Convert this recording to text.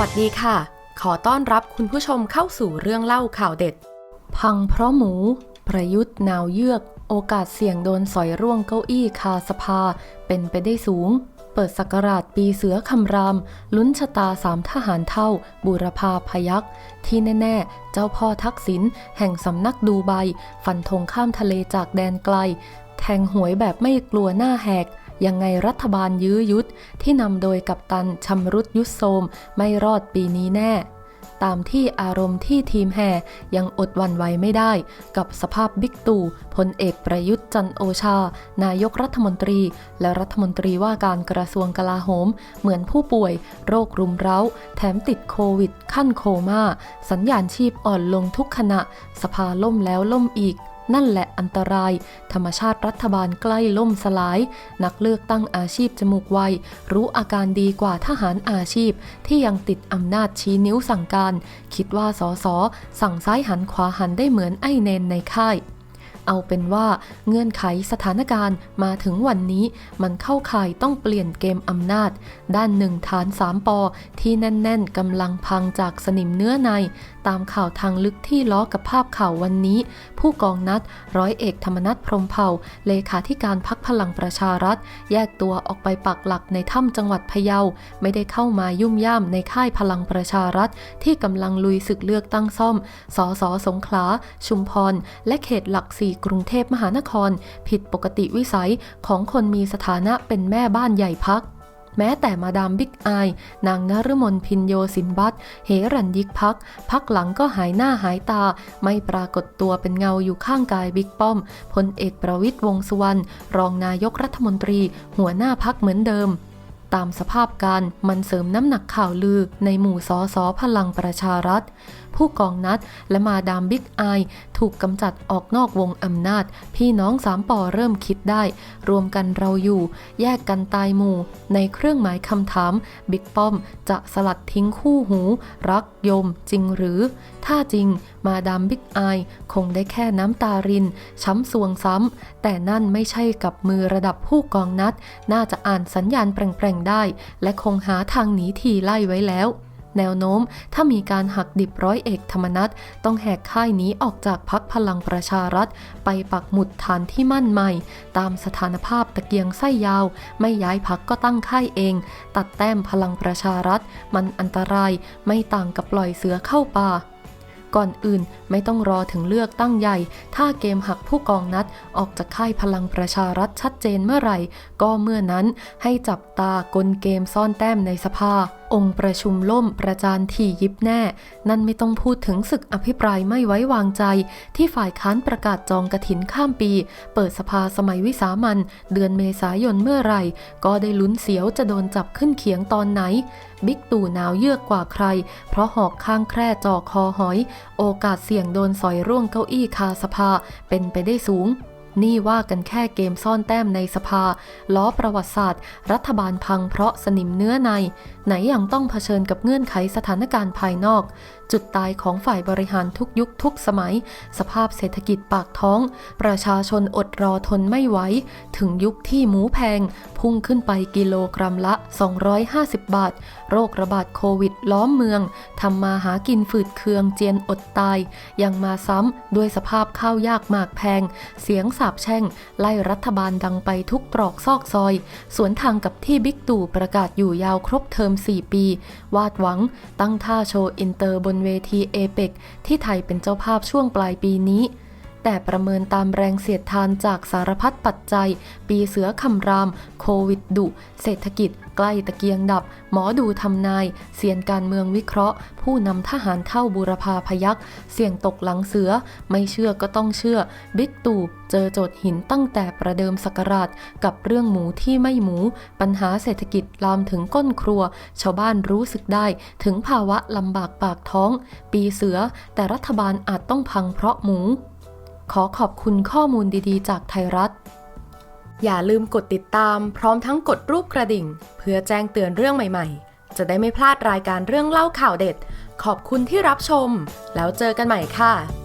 วัสดีค่ะ ขอต้อนรับคุณผู้ชมเข้าสู่เรื่องเล่าข่าวเด็ด พังเพราะหมู ประยุทธ์นาวเยือก โอกาสเสี่ยงโดนสอยร่วงเก้าอี้คาสภา เป็นไปได้สูง เปิดสักราชปีเสือคำราม ลุ้นชะตาสามทหารเท่าบูรพาพยักที่แน่ ๆ เจ้าพ่อทักษิณแห่งสำนักดูไบฟันธงข้ามทะเลจากแดนไกล แทงหวยแบบไม่กลัวหน้าแหก ยังไงรัฐบาลยื้อยุดที่นำโดยกัปตันชำรุดยุดโทมไม่รอดปีนี้แน่ ตามที่อารมณ์ที่ทีมแห่ยังอดวันไหวไม่ได้ กับสภาพบิ๊กตู่พลเอกประยุทธ์จันโอชา นายกรัฐมนตรี และรัฐมนตรีว่าการกระทรวงกลาโหม เหมือนผู้ป่วย โรครุมเร้า แถมติดโควิด ขั้นโคม่าสัญญาณชีพอ่อนลงทุกขณะ สภาล่มแล้วล่มอีก นั่นแหละอันตราย ธรรมชาติรัฐบาลใกล้ล่มสลาย นักเลือกตั้งอาชีพจมูกไว รู้อาการดีกว่าทหารอาชีพ ที่ยังติดอำนาจชี้นิ้วสั่งการ คิดว่าสอสอสั่งซ้ายหันขวาหันได้เหมือนไอ้เนนในค่าย เอาเป็นว่าเงื่อนไขสถานการณ์มาถึงวันนี้ มันเข้าข่ายต้องเปลี่ยนเกมอำนาจ ด้านหนึ่งฐานสามปอที่แน่น ๆกำลังพังจากสนิมเนื้อใน ตามข่าวทางลึกที่ล้อกับภาพข่าววันนี้ ผู้กองนัดร้อยเอกธรรมนัฐพรหมเผ่า เลขาธิการพักพลังประชารัฐ แยกตัวออกไปปักหลักในถ้ำจังหวัดพะเยา ไม่ได้เข้ามายุ่มย่ามในค่ายพลังประชารัฐ ที่กำลังลุยศึกเลือกตั้งซ่อม สสสงขลา ชุมพร และเขตหลักสี่กรุงเทพมหานคร ผิดปกติวิสัยของคนมีสถานะเป็นแม่บ้านใหญ่พักแม้แต่มาดามบิ๊กอาย นางนฤมลพินโยสินบัตเฮรันยิกพัก พักหลังก็หายหน้าหายตา ไม่ปรากฏตัวเป็นเงาอยู่ข้างกายบิ๊กป้อม พลเอกประวิตยวงษ์สุวรรณ รองนายกรัฐมนตรี หัวหน้าพักเหมือนเดิม ตามสภาพการมันเสริมน้ำหนักข่าวลือในหมู่สอสอพลังประชารัฐ ผู้กองนัด และมาดามบิ๊กอายถูกกำจัดออกนอกวงอำนาจ พี่น้องสามปอเริ่มคิดได้ รวมกันเราอยู่ แยกกันตายหมู่ ในเครื่องหมายคำถาม บิ๊กป้อมจะสลัดทิ้งคู่หู รักยมจริงหรือ ถ้าจริงมาดามบิ๊กอายคงได้แค่น้ำตาริน ช้ำสวงซ้ำ แต่นั่นไม่ใช่กับมือระดับผู้กองนัด น่าจะอ่านสัญญาณแปลงๆได้ และคงหาทางหนีทีไล่ไว้แล้ว แนวโน้ม ถ้ามีการหักดิบร้อยเอกธรรมนัฐต้องแหกค่ายหนี้ออกจากพักพลังประชารัฐ ไปปักหมุดฐานที่มั่นใหม่ ตามสถานภาพตะเกียงไส้ยาว ไม่ย้ายพักก็ตั้งค่ายเอง ตัดแต้มพลังประชารัฐ มันอันตรายไม่ต่างกับปล่อยเสือเข้าป่าก่อนอื่นไม่ต้องรอถึงเลือกตั้งใหญ่ ถ้าเกมหักผู้กองนัดออกจากค่ายพลังประชารัฐชัดเจนเมื่อไหร่ ก็เมื่อนั้นให้จับตากลเกมซ่อนแต้มในสภา องค์ประชุมล่มประจานที่ยิบแน่ นั่นไม่ต้องพูดถึงศึกอภิปรายไม่ไว้วางใจ ที่ฝ่ายค้านประกาศจองกระถินข้ามปี เปิดสภาสมัยวิสามันเดือนเมษายนเมื่อไหร่ก็ได้ลุ้นเสียวจะโดนจับขึ้นเขียงตอนไหน บิ๊กตู่หนาวเยือกกว่าใคร เพราะหอกข้างแคร่จ่อคอหอย โอกาสเสี่ยงโดนสอยร่วงเก้าอี้คาสภาเป็นไปได้สูง นี่ว่ากันแค่เกมซ่อนแต้มในสภา ล้อประวัติศาสตร์ รัฐบาลพังเพราะสนิมเนื้อใน ไหนยังต้องเผชิญกับเงื่อนไขสถานการณ์ภายนอก จุดตายของฝ่ายบริหารทุกยุคทุกสมัย สภาพเศรษฐกิจปากท้อง ประชาชนอดรอทนไม่ไหว ถึงยุคที่หมูแพง พุ่งขึ้นไปกิโลกรัมละ 250 บาท โรคระบาดโควิดล้อมเมืองทำมาหากินฝืดเคืองเจียนอดตาย ยังมาซ้ำด้วยสภาพข้าวยากหมากแพง เสียงสาบแช่ง ไล่รัฐบาลดังไปทุกตรอกซอกซอย สวนทางกับที่บิ๊กตู่ประกาศอยู่ยาวครบเทอม 4 ปี วาดหวังตั้งท่าโชว์อินเตอร์บนเวทีเอเปกที่ไทยเป็นเจ้าภาพช่วงปลายปีนี้ แต่ประเมินตามแรงเสียดทานจากสารพัดปัจจัย ปีเสือคำราม โควิดดุ เศรษฐกิจ ใกล้ตะเกียงดับ หมอดูทำนาย เสียนการเมืองวิเคราะห์ ผู้นำทหารเท่าบูรพาพยักเสี่ยงตกหลังเสือ ไม่เชื่อก็ต้องเชื่อ บิ๊กตู่เจอโจทย์หินตั้งแต่ประเดิมสกราชกับเรื่องหมูที่ไม่หมู ปัญหาเศรษฐกิจลามถึงก้นครัว ชาวบ้านรู้สึกได้ถึงภาวะลำบากปากท้อง ปีเสือ แต่รัฐบาลอาจต้องพังเพราะหมู ขอขอบคุณข้อมูลดีๆ จากไทยรัฐ อย่าลืมกดติดตามพร้อมทั้งกดรูปกระดิ่ง เพื่อแจ้งเตือนเรื่องใหม่ๆ จะได้ไม่พลาดรายการเรื่องเล่าข่าวเด็ด ขอบคุณที่รับชม แล้วเจอกันใหม่ค่ะ